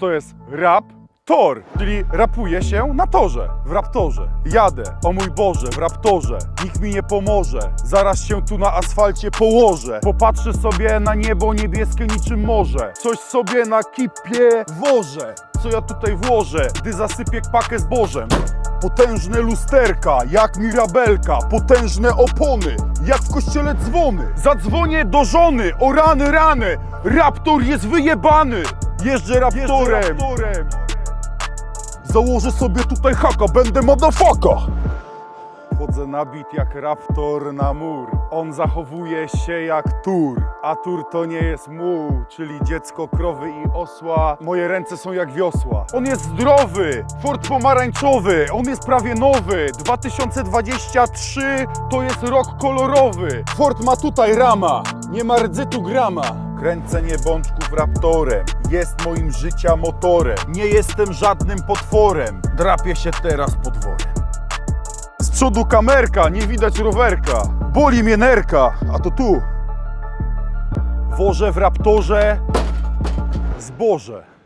To jest rap tor, czyli rapuje się na torze, w raptorze. Jadę, o mój Boże, w raptorze. Nikt mi nie pomoże, zaraz się tu na asfalcie położę. Popatrzę sobie na niebo niebieskie niczym morze. Coś sobie na kipie wożę. Co ja tutaj włożę, gdy zasypię pakę zbożem? Potężne lusterka, jak mirabelka, potężne opony, jak w kościele dzwony. Zadzwonię do żony, o rany, rany, raptor jest wyjebany. Jeżdżę raptorem. Założę sobie tutaj haka, będę motherfucker. Chodzę nabit jak raptor na mur. On zachowuje się jak tur, a tur to nie jest muł, czyli dziecko krowy i osła. Moje ręce są jak wiosła. On jest zdrowy, Ford pomarańczowy, on jest prawie nowy. 2023 to jest rok kolorowy. Ford ma tutaj rama, nie ma rdzytu grama. Kręcenie bączków raptorem jest moim życia motorem. Nie jestem żadnym potworem, drapię się teraz podworem. Z przodu kamerka, nie widać rowerka. Boli mnie nerka, a to tu. Wożę w raptorze zboże.